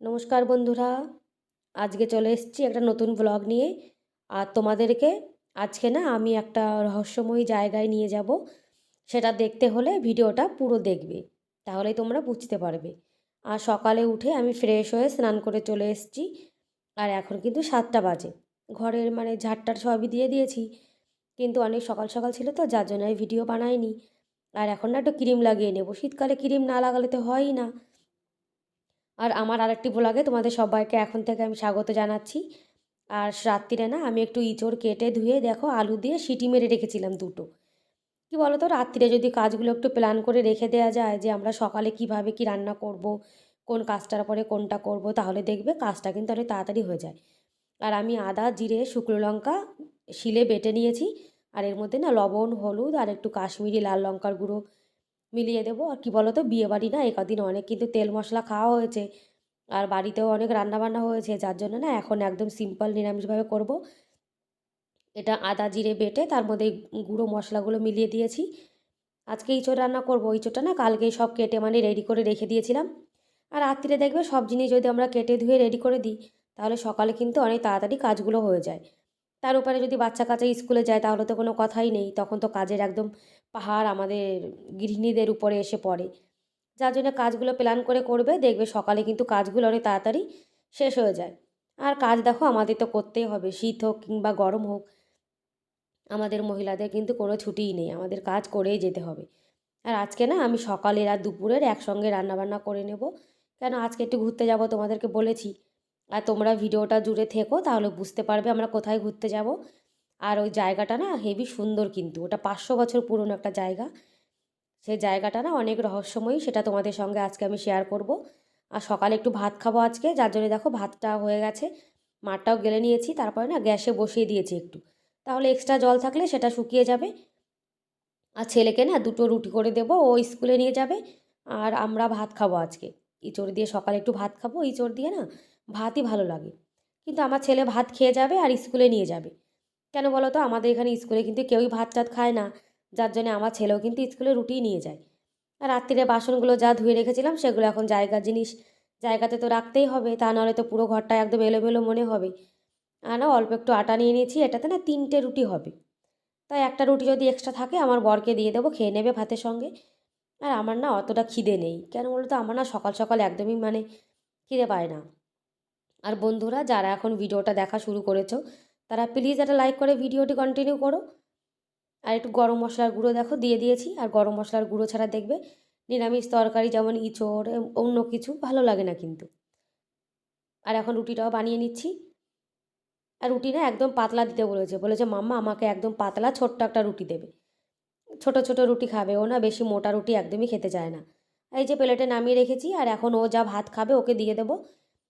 নমস্কার বন্ধুরা, আজকে চলে এসেছি একটা নতুন ব্লগ নিয়ে। আর তোমাদেরকে আজকে না আমি একটা রহস্যময়ী জায়গায় নিয়ে যাব, সেটা দেখতে হলে ভিডিওটা পুরো দেখবে, তাহলেই তোমরা বুঝতে পারবে। আর সকালে উঠে আমি ফ্রেশ হয়ে স্নান করে চলে এসেছি, আর এখন কিন্তু সাতটা বাজে। ঘরের মানে ঝাড়টার সবই দিয়ে দিয়েছি, কিন্তু অনেক সকাল সকাল ছিল তো, যার জন্য ভিডিও বানাইনি। আর এখন না একটু ক্রিম লাগিয়ে নেব, শীতকালে ক্রিম না লাগালে তো হয়ই না। আর আমার আরেকটি ব্লগে তোমাদের সবাইকে এখন থেকে আমি স্বাগত জানাচ্ছি। আর রাত্রিরে না আমি একটু ইঁচড় কেটে ধুয়ে দেখো আলু দিয়ে সিটি মেরে রেখেছিলাম দুটো। কি বলো তো রাত্রিরে যদি কাজগুলো একটু প্ল্যান করে রেখে দেওয়া যায় যে আমরা সকালে কীভাবে কি রান্না করব, কোন কাজটার পরে কোনটা করব, তাহলে দেখবে কাজটা কিন্তু অনেক তাড়াতাড়ি হয়ে যায়। আর আমি আদা, জিরে, শুকনো লঙ্কা শিলে বেটে নিয়েছি। আর এর মধ্যে না লবণ, হলুদ আর একটু কাশ্মীরি লাল লঙ্কার গুঁড়ো মিলিয়ে দেবো। আর কি বলো তো বিয়েবাড়ি না একদিন অনেক কিন্তু তেল মশলা খাওয়া হয়েছে। আর বাড়িতেও অনেক রান্নাবান্না হয়েছে, যার জন্য না এখন একদম সিম্পল নিরামিষভাবে করব। এটা আদা জিরে বেটে, তার মধ্যে গুঁড়ো মশলাগুলো মিলিয়ে দিয়েছি। আজকে ইঁচড় রান্না করব, ইঁচড়টা না কালকেই সব কেটে মানে রেডি করে রেখে দিয়েছিলাম। আর রাত্রিরে দেখবে সব জিনিস যদি আমরা কেটে ধুয়ে রেডি করে দিই, তাহলে সকালে কিন্তু অনেক তাড়াতাড়ি কাজগুলো হয়ে যায়। তার উপরে যদি বাচ্চা কাচ্চা স্কুলে যায়, তাহলে তো কোনো কথাই নেই। তখন তো কাজের একদম পাহাড় আমাদের গৃহিণীদের উপরে এসে পড়ে। যার জন্য কাজগুলো প্ল্যান করে করবে, দেখবে সকালে কিন্তু কাজগুলো অনেক তাড়াতাড়ি শেষ হয়ে যায়। আর কাজ দেখো, আমাদের তো করতেই হবে, শীত হোক কিংবা গরম হোক। আমাদের মহিলাদের কিন্তু কোনো ছুটিই নেই, আমাদের কাজ করেই যেতে হবে। আর আজকে না, আমি সকালের আর দুপুরের একসঙ্গে রান্নাবান্না করে নেব। কেন, আজকে একটু ঘুরতে যাব তোমাদেরকে বলেছি। আর তোমরা ভিডিওটা জুড়ে থেকো, তাহলে বুঝতে পারবে আমরা কোথায় ঘুরতে যাব। আর ওই জায়গাটা না হেভি সুন্দর কিন্তু। ওটা পাঁচশো বছর পুরনো একটা জায়গা। সেই জায়গাটা না অনেক রহস্যময়ী, সেটা তোমাদের সঙ্গে আজকে আমি শেয়ার করব। আর সকালে একটু ভাত খাব আজকে, যার জন্য দেখো ভাতটা হয়ে গেছে। মাঠটাও গেলে নিয়েছি, তারপরে না গ্যাসে বসিয়ে দিয়েছি একটু। তাহলে এক্সট্রা জল থাকলে সেটা শুকিয়ে যাবে। আর ছেলেকে না দুটো রুটি করে দেবো, ও স্কুলে নিয়ে যাবে। আর আমরা ভাত খাব আজকে। ইঁচড় দিয়ে সকালে একটু ভাত খাব, ইঁচড় দিয়ে না ভাতই ভালো লাগে। কিন্তু আমার ছেলে ভাত খেয়ে যাবে আর স্কুলে নিয়ে যাবে। কেন বলো তো? আমাদের এখানে স্কুলে কিন্তু কেউই ভাত টাত খায় না। যার জন্য আমার ছেলেও কিন্তু স্কুলে রুটিই নিয়ে যায়। আর রাত্রিরে বাসনগুলো যা ধুয়ে রেখেছিলাম, সেগুলো এখন জায়গার জিনিস। জায়গাতে তো রাখতেই হবে, তা নাহলে তো পুরো ঘরটা একদম এলোমেলো মনে হবে আর না, অল্প একটু আটা নিয়ে নিয়েছি, এটাতে না তিনটে রুটি হবে। তাই একটা রুটি যদি এক্সট্রা থাকে, আমার বরকে দিয়ে দেবো, খেয়ে নেবে ভাতের সঙ্গে। আর আমার না অতটা খিদে নেই। কেন বলো তো আমার না সকাল সকাল একদমই মানে খিদে পায় না। আর বন্ধুরা, যারা এখন ভিডিওটা দেখা শুরু করেছ তারা প্লিজ একটা লাইক করে ভিডিওটি কন্টিনিউ করো। আর একটু গরম মশলার গুঁড়ো দেখো, দিয়ে দিয়েছি। আর গরম মশলার গুঁড়ো ছাড়া দেখবে নিরামিষ তরকারি যেমন ইঁচড় অন্য কিছু ভালো লাগে না কিন্তু। আর এখন রুটিটাও বানিয়ে নিচ্ছি। আর রুটি না একদম পাতলা দিতে বলেছে। বলেছে, মাম্মা, আমাকে একদম পাতলা ছোট্ট একটা রুটি দেবে। ছোট ছোট রুটি খাবে ও না, বেশি মোটা রুটি একদমই খেতে চায় না। এই যে প্লেটে নামিয়ে রেখেছি, আর এখন ও যা ভাত খাবে ওকে দিয়ে দেবো।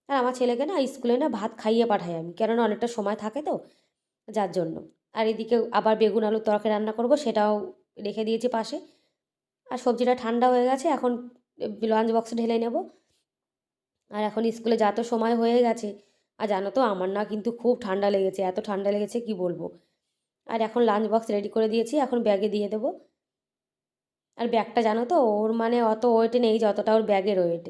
আর আমার ছেলেকে না স্কুলে না ভাত খাইয়ে পাঠাই আমি, কেননা অনেকটা সময় থাকে তো, যার জন্য। আর এদিকে আবার বেগুন আলুর তরকারি রান্না করব, সেটাও রেখে দিয়েছি পাশে। আর সবজিটা ঠান্ডা হয়ে গেছে, এখন লাঞ্চ বক্সে ঢেলে নেব। আর এখন স্কুলে যা তো সময় হয়ে গেছে। আর জানো তো, আমার না কিন্তু খুব ঠান্ডা লেগেছে, এত ঠান্ডা লেগেছে কি বলব? আর এখন লাঞ্চ বক্স রেডি করে দিয়েছি, এখন ব্যাগে দিয়ে দেবো। আর ব্যাগটা জানো তো, ওর মানে অত ওয়েটে নেই, যতটা ওর ব্যাগের ওয়েট।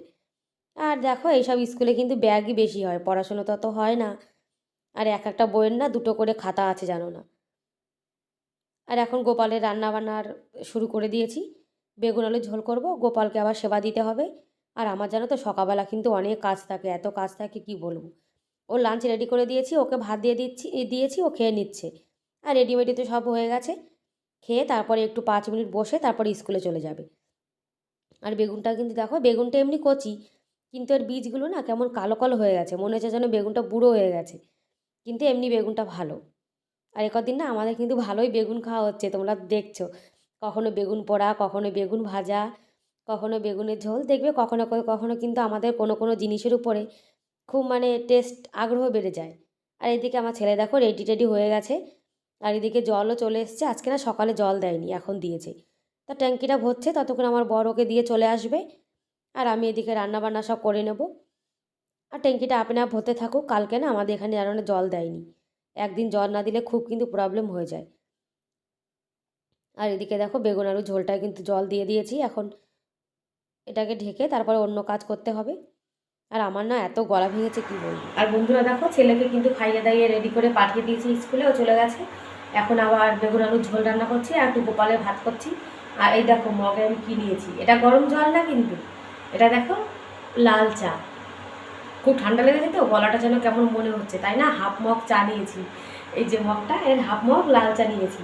আর দেখো, এইসব স্কুলে কিন্তু ব্যাগই বেশি হয়, পড়াশুনো তো অত হয় না। আর এক একটা বইয়ের না দুটো করে খাতা আছে, জানো না। আর এখন গোপালের রান্না বান্নার শুরু করে দিয়েছি। বেগুন আলু ঝোল করব, গোপালকে আবার সেবা দিতে হবে। আর আমার জানো তো, সকালবেলা কিন্তু অনেক কাজ থাকে, এত কাজ থাকে কি বলব? ও লাঞ্চ রেডি করে দিয়েছি, ওকে ভাত দিয়ে দিচ্ছি, দিয়েছি, ও খেয়ে নিচ্ছে। আর রেডিমেডি তো সব হয়ে গেছে। খেয়ে তারপরে একটু পাঁচ মিনিট বসে তারপরে স্কুলে চলে যাবে। আর বেগুনটা কিন্তু দেখো, বেগুনটা এমনি কচি কিন্তু এর বীজগুলো না কেমন কালো কালো হয়ে গেছে, মনে হচ্ছে যেন বেগুনটা বুড়ো হয়ে গেছে। কিন্তু এমনি বেগুনটা ভালো। আর একদিন না আমাদের কিন্তু ভালোই বেগুন খাওয়া হচ্ছে, তোমরা দেখছ। কখনো বেগুন পোড়া, কখনো বেগুন ভাজা, কখনো বেগুনের ঝোল। দেখবে কখনো কখনো কিন্তু আমাদের কোনো কোনো জিনিসের উপরে খুব মানে টেস্ট আগ্রহ বেড়ে যায়। আর এদিকে আমার ছেলে দেখো রেডি টেডি হয়ে গেছে। আর এদিকে জলও চলে এসছে। আজকে না সকালে জল দেয়নি, এখন দিয়েছে। তা ট্যাঙ্কিটা ভরছে, ততক্ষণ আমার বড় ওকে দিয়ে চলে আসবে। আর আমি এদিকে রান্নাবান্না সব করে নেব। আর ট্যাঙ্কিটা আপনা আপ হতে থাকুক, কালকে না আমাদের এখানে যেন জল দেয়নি। একদিন জল না দিলে খুব কিন্তু প্রবলেম হয়ে যায়। আর এদিকে দেখো বেগুন আলু ঝোলটায় কিন্তু জল দিয়ে দিয়েছি, এখন এটাকে ঢেকে তারপরে অন্য কাজ করতে হবে। আর আমার না এত গলা ভেঙেছে, কি বলব? আর বন্ধুরা দেখো, ছেলেকে কিন্তু খাইয়ে দাইয়ে রেডি করে পাঠিয়ে দিয়েছি স্কুলে, ও চলে গেছে। এখন আবার বেগুন আলুর ঝোল রান্না করছি, আর একটু গোপালের ভাত করছি। আর এই দেখো মগে আমি কী নিয়েছি, এটা গরম জল না কিন্তু? এটা দেখো, লাল চা। খুব ঠান্ডা লেগেছে তো গলাটা যেন কেমন মনে হচ্ছে, তাই না? হাফ মগ চা নিয়েছি। এই যে মগটা, এর হাফ মগ লাল চা নিয়েছি।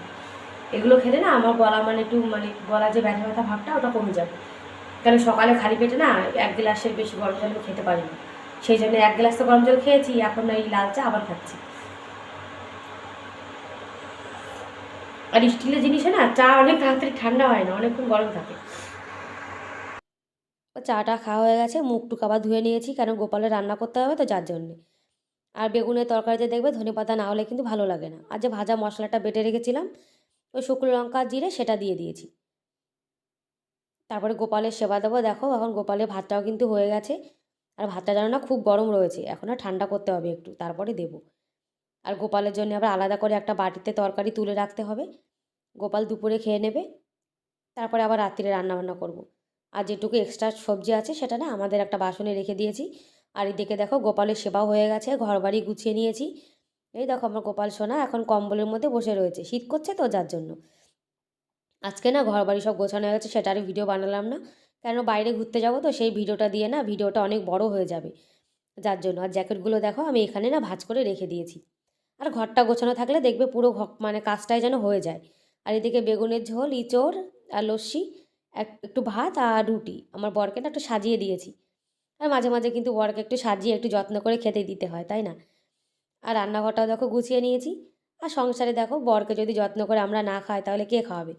এগুলো খেলে না আমার গলা মানে একটু মানে গলা যে ব্যথা ব্যথা ভাবটা, ওটা কমে যাবে। কারণ সকালে খালি পেটে না এক গ্লাসের বেশি গরম জল খেতে পারি না সেই জন্য এক গ্লাস তো গরম জল খেয়েছি, এখন এই লাল চা আবার খাচ্ছি। আর স্টিলের জিনিসে না চা অনেক তাড়াতাড়ি ঠান্ডা হয় না, অনেকক্ষণ গরম থাকে। চাটা খাওয়া হয়ে গেছে মুখ টুক আবার ধুয়ে নিয়েছি কারণ গোপালের রান্না করতে হবে তো যার জন্যে। আর বেগুনের তরকারিতে দেখবে ধনে পাতা না হলে কিন্তু ভালো লাগে না। আর যে ভাজা মশলাটা বেটে রেখেছিলাম, ওই শুকনো লঙ্কা, জিরে সেটা দিয়ে দিয়েছি। তারপরে গোপালের সেবা দেবো। দেখো এখন গোপালের ভাতটাও কিন্তু হয়ে গেছে। আর ভাতটা যেন না খুব গরম রয়েছে। এখন আর ঠান্ডা করতে হবে একটু, তারপরে দেবো। আর গোপালের জন্য আবার আলাদা করে একটা বাটিতে তরকারি তুলে রাখতে হবে। গোপাল দুপুরে খেয়ে নেবে। তারপরে আবার রাত্রিরে রান্নাবান্না করব। আর যেটুকু এক্সট্রা সবজি আছে সেটা না আমাদের একটা বাসনে রেখে দিয়েছি। আর এদিকে দেখো গোপালের সেবাও হয়ে গেছে ঘর বাড়ি গুছিয়ে নিয়েছি। এই দেখো আমার গোপাল, সোনা এখন কম্বলের মধ্যে বসে রয়েছে। শীত করছে তো যার জন্য। আজকে না ঘর বাড়ি সব গোছানো হয়ে গেছে সেটারই ভিডিও বানালাম না। কেন বাইরে ঘুরতে যাব তো সেই ভিডিওটা দিয়ে না ভিডিওটা অনেক বড় হয়ে যাবে। যার জন্য আর জ্যাকেটগুলো দেখো আমি এখানে না ভাজ করে রেখে দিয়েছি। আর ঘরটা গোছানো থাকলে দেখবে পুরো মানে কাজটাই যেন হয়ে যায়। আর এদিকে বেগুনের ঝোল, ইঁচড় আর লস্যি এক- একটু ভাত আর রুটি। আমার বরকে না একটু সাজিয়ে দিয়েছি। আর মাঝে মাঝে কিন্তু বরকে একটু সাজিয়ে একটু যত্ন করে খেতে দিতে হয়, তাই না? আর রান্নাঘরটাও দেখো গুছিয়ে নিয়েছি। আর সংসারে দেখো বরকে যদি যত্ন করে আমরা না খাই তাহলে কে খাওয়াবে?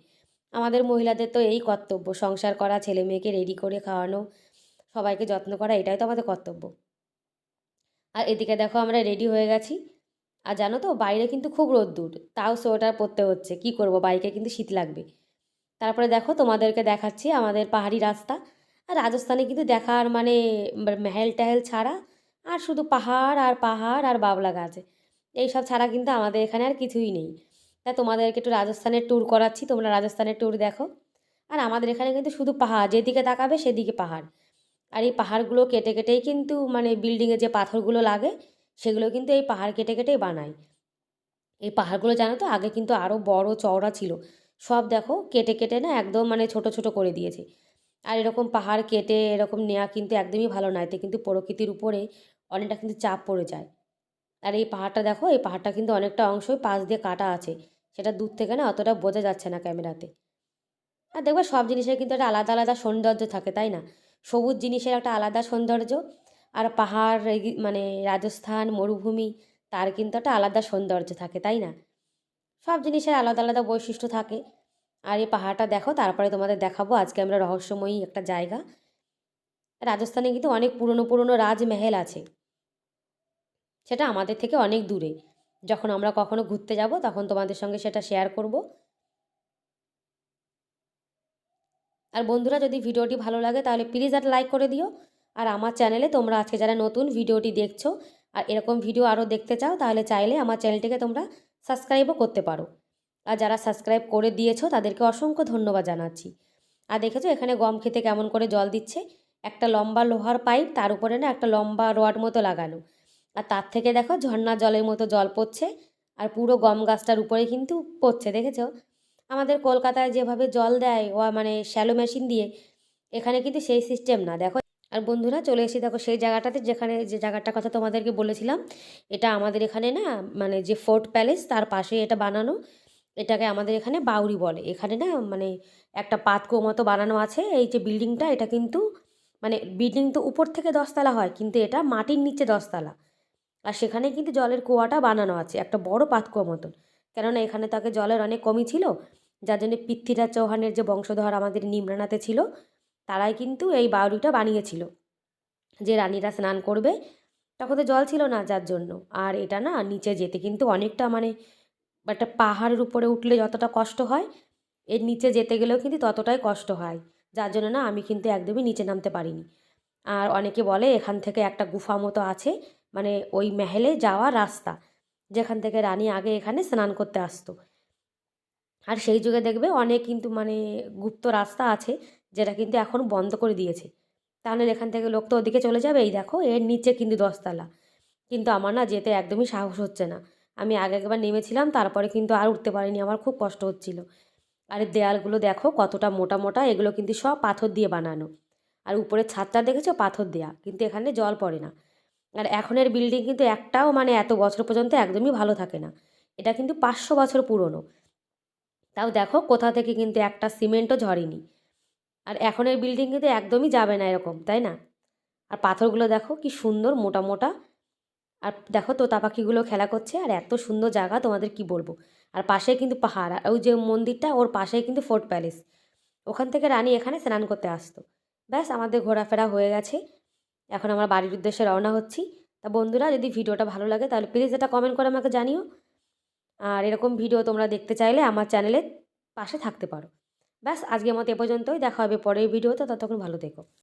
আমাদের মহিলাদের তো এই কর্তব্য, সংসার করা, ছেলে মেয়েকে রেডি করে খাওয়ানো। সবাইকে যত্ন করা, এটাই তো আমাদের কর্তব্য। আর এদিকে দেখো আমরা রেডি হয়ে গেছি। আর জানো তো, বাইরে কিন্তু খুব রোদ্দুর। তাও সোয়েটার পরতে হচ্ছে। কি করব? বাইকে কিন্তু শীত লাগবে। তারপরে দেখো তোমাদেরকে দেখাচ্ছি আমাদের পাহাড়ি রাস্তা। আর রাজস্থানে কিন্তু দেখার মানে মেহেল টেহেল ছাড়া আর শুধু পাহাড় আর পাহাড় আর বাবলা গাছ। এইসব ছাড়া কিন্তু আমাদের এখানে আর কিছুই নেই। তা তোমাদেরকে একটু রাজস্থানের ট্যুর করাচ্ছি, তোমরা রাজস্থানের ট্যুর দেখো। আর আমাদের এখানে কিন্তু শুধু পাহাড়, যেদিকে তাকাবে সেদিকে পাহাড়। আর এই পাহাড়গুলো কেটে কেটেই কিন্তু মানে বিল্ডিংয়ে যে পাথরগুলো লাগে, সেগুলো কিন্তু এই পাহাড় কেটে কেটেই বানায়। এই পাহাড়গুলো জানো তো, আগে কিন্তু আরও বড় চওড়া ছিল। সব দেখো কেটে কেটে না একদম মানে ছোট ছোট করে দিয়েছে। আর এরকম পাহাড় কেটে, এরকম নেওয়া কিন্তু একদমই ভালো নয় এতে কিন্তু প্রকৃতির উপরে অনেকটা কিন্তু চাপ পড়ে যায়। আর এই পাহাড়টা দেখো, এই পাহাড়টা কিন্তু অনেকটা অংশই পাশ দিয়ে কাটা আছে। সেটা দূর থেকে না অতটা বোঝা যাচ্ছে না ক্যামেরাতে। আর দেখবে সব জিনিসের কিন্তু একটা আলাদা আলাদা সৌন্দর্য থাকে, তাই না? সবুজ জিনিসের একটা আলাদা সৌন্দর্য। আর পাহাড় মানে রাজস্থান, মরুভূমি, তার কিন্তু একটা আলাদা সৌন্দর্য থাকে, তাই না? সব জিনিসের আলাদা আলাদা বৈশিষ্ট্য থাকে। আর এই পাহাড়টা দেখো, তারপরে তোমাদের দেখাবো। আজকে আমরা রহস্যময়ী একটা জায়গা। রাজস্থানে কিন্তু অনেক পুরনো পুরনো রাজমহল আছে। সেটা আমাদের থেকে অনেক দূরে। যখন আমরা কখনো ঘুরতে যাব, তখন তোমাদের সঙ্গে সেটা শেয়ার করব। আর বন্ধুরা, যদি ভিডিওটি ভালো লাগে, তাহলে প্লিজ আর লাইক করে দিও। আর আমার চ্যানেলে তোমরা আজকে যারা নতুন, ভিডিওটি দেখছ, আর এরকম ভিডিও আরও দেখতে চাও, তাহলে চাইলে আমার চ্যানেলটিকে তোমরা সাবস্ক্রাইবও করতে পারো। আর যারা সাবস্ক্রাইব করে দিয়েছ, তাদেরকে অসংখ্য ধন্যবাদ জানাচ্ছি। আর দেখেছ, এখানে গম খেতে কেমন করে জল দিচ্ছে? একটা লম্বা লোহার পাইপ, তার উপরে না একটা লম্বা রড মতো লাগানো। আর তার থেকে দেখো ঝর্ণা জলের মতো জল পড়ছে। আর পুরো গম গাছটার উপরে কিন্তু পড়ছে, দেখেছ? আমাদের কলকাতায় যেভাবে জল দেয় ও মানে শ্যালো মেশিন দিয়ে, এখানে কিন্তু সেই সিস্টেম না। দেখো আর বন্ধুরা চলে এসে দেখো সেই জায়গাটাতে যেখানে যে জায়গাটার কথা তোমাদেরকে বলেছিলাম, এটা আমাদের এখানে না মানে যে ফোর্ট প্যালেস তার পাশে এটা বানানো, এটাকে আমাদের এখানে বাউরি বলে। এখানে না মানে একটা পাতকো মতো বানানো আছে, এই যে বিল্ডিংটা, এটা কিন্তু মানে বিল্ডিং তো উপর থেকে দশতলা হয়, কিন্তু এটা মাটির নিচে দশতলা। আর সেখানে কিন্তু জলের কুয়াটা বানানো আছে, একটা বড় পাতকুয়া মতন। কেননা এখানে তাকে জলের অনেক কমই ছিল, যার জন্য পৃথ্বীরাজ চৌহানের যে বংশধর আমাদের নিমরানাতে ছিল তারাই কিন্তু এই বাউরিটা বানিয়েছিল। যে রানীরা স্নান করবে, তখন তো জল ছিল না যার জন্য। আর এটা না নিচে যেতে কিন্তু অনেকটা মানে একটা পাহাড়ের উপরে উঠলে যতটা কষ্ট হয়, এর নিচে যেতে গেলেও কিন্তু ততটাই কষ্ট হয়। যার জন্য না আমি কিন্তু একদমই নিচে নামতে পারিনি। আর অনেকে বলে এখান থেকে একটা গুফা মতো আছে মানে ওই মেহেলে যাওয়ার রাস্তা, যেখান থেকে রানী আগে এখানে স্নান করতে আসতো। আর সেই যুগে দেখবে অনেক কিন্তু মানে গুপ্ত রাস্তা আছে যেটা কিন্তু এখন বন্ধ করে দিয়েছে। তাহলে এখান থেকে লোক তো ওদিকে চলে যাবে এই দেখো, এর নিচে কিন্তু দশতলা। কিন্তু আমার না যেতে একদমই সাহস হচ্ছে না। আমি আগে একবার নেমেছিলাম, তারপরে কিন্তু আর উঠতে পারিনি। আমার খুব কষ্ট হচ্ছিল। আর দেয়ালগুলো দেখো, কতটা মোটা মোটা, এগুলো কিন্তু সব পাথর দিয়ে বানানো। আর উপরের ছাদটা দেখেছ? পাথর দেয়া। কিন্তু এখানে জল পড়ে না। আর এখনের বিল্ডিং কিন্তু একটাও মানে এত বছর পর্যন্ত একদমই ভালো থাকে না। এটা কিন্তু পাঁচশো বছর পুরনো। তাও দেখো, কোথা থেকে কিন্তু একটা সিমেন্টও ঝরেনি। আর এখন এখনের বিল্ডিং কিন্তু একদমই যাবে না এরকম, তাই না? আর পাথরগুলো দেখো কি সুন্দর মোটা মোটা। আর দেখো তোতা পাখিগুলো খেলা করছে, আর এত সুন্দর জায়গা তোমাদের কি বলব? আর পাশে কিন্তু পাহাড়, আর ওই যে মন্দিরটা ওর পাশেই কিন্তু ফোর্ট প্যালেস। ওখান থেকে রানী এখানে স্নান করতে আসতো। ব্যাস আমাদের ঘোরাফেরা হয়ে গেছে। এখন আমরা বাড়ির উদ্দেশ্যে রওনা হচ্ছি। তা বন্ধুরা, যদি ভিডিওটা ভালো লাগে তাহলে প্লিজ এটা কমেন্ট করে আমাকে জানিও। আর এরকম ভিডিও তোমরা দেখতে চাইলে আমার চ্যানেলের পাশে থাকতে পারো। ব্যাস আজকের মতো এ পর্যন্তই। দেখা হবে পরের ভিডিওতে ততক্ষণ ভালো থেকো।